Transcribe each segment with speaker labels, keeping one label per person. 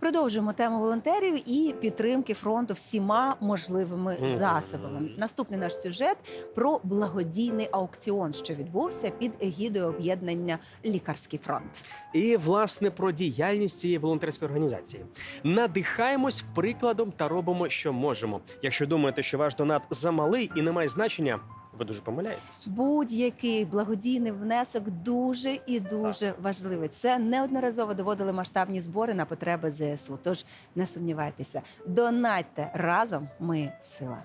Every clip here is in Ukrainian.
Speaker 1: Продовжуємо тему волонтерів і підтримки фронту всіма можливими засобами. Наступний наш сюжет про благодійний аукціон, що відбувся під егідою об'єднання Лікарський фронт.
Speaker 2: І власне про діяльність цієї волонтерської організації. Надихаємось прикладом та робимо, що можемо. Якщо думаєте, що ваш донат замалий і не має значення, ви дуже помиляєтесь.
Speaker 1: Будь-який благодійний внесок дуже і дуже важливий. Це неодноразово доводили масштабні збори на потреби ЗСУ. Тож не сумнівайтеся, донатьте разом. Ми сила.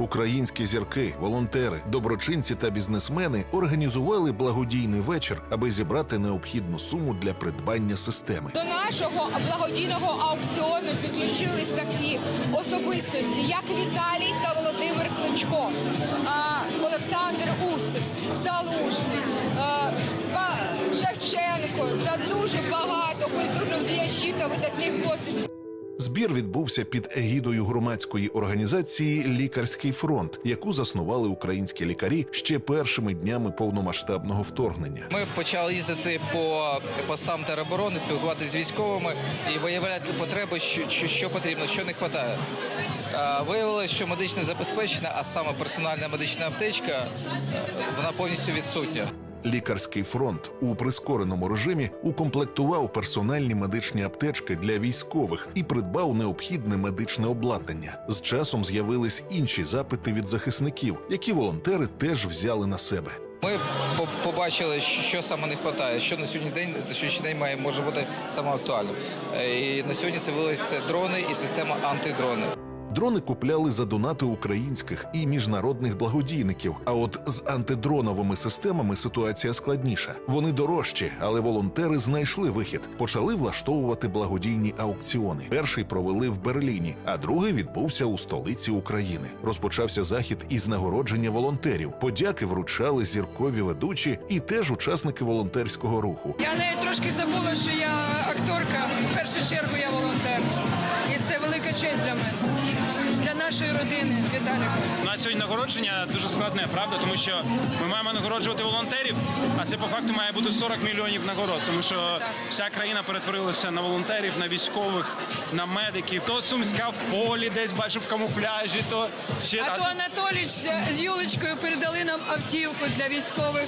Speaker 3: Українські зірки, волонтери, доброчинці та бізнесмени організували благодійний вечір, аби зібрати необхідну суму для придбання системи.
Speaker 4: До нашого благодійного аукціону підключились такі особистості, як Віталій та Володимир Кличко, Олександр Усик, Залужний, Шевченко та дуже багато культурних діячів та видатних постатей.
Speaker 3: Збір відбувся під егідою громадської організації Лікарський фронт, яку заснували українські лікарі ще першими днями повномасштабного вторгнення.
Speaker 5: Ми почали їздити по постам тероборони, спілкуватися з військовими і виявляти потреби, що, що, потрібно, що не вистачає. Виявилося, що медичне забезпечення, а саме персональна медична аптечка, е, вона повністю відсутня.
Speaker 3: Лікарський фронт у прискореному режимі укомплектував персональні медичні аптечки для військових і придбав необхідне медичне обладнання. З часом з'явились інші запити від захисників, які волонтери теж взяли на себе.
Speaker 5: Ми побачили, що саме не вистачає, що на сьогодні день на сьогоднішній день має може бути саме актуальним. Е, І на сьогодні це виявилось дрони і система антидрони.
Speaker 3: Дрони купляли за донати українських і міжнародних благодійників. А от з антидроновими системами ситуація складніша. Вони дорожчі, але волонтери знайшли вихід. Почали влаштовувати благодійні аукціони. Перший провели в Берліні, а другий відбувся у столиці України. Розпочався захід із нагородження волонтерів. Подяки вручали зіркові ведучі і теж учасники волонтерського руху.
Speaker 6: Я навіть трошки забула, що я акторка. Першу чергу я волонтер. І це велика честь для мене, для нашої родини з Віталіком.
Speaker 7: У нас сьогодні нагородження дуже складне, правда, тому що ми маємо нагороджувати волонтерів, а це по факту має бути 40 мільйонів нагород, тому що вся країна перетворилася на волонтерів, на військових, на медиків. То Сумська в полі десь бачив в камуфляжі, то ще
Speaker 6: А то Анатоліч з Юлечкою передали нам автівку для військових.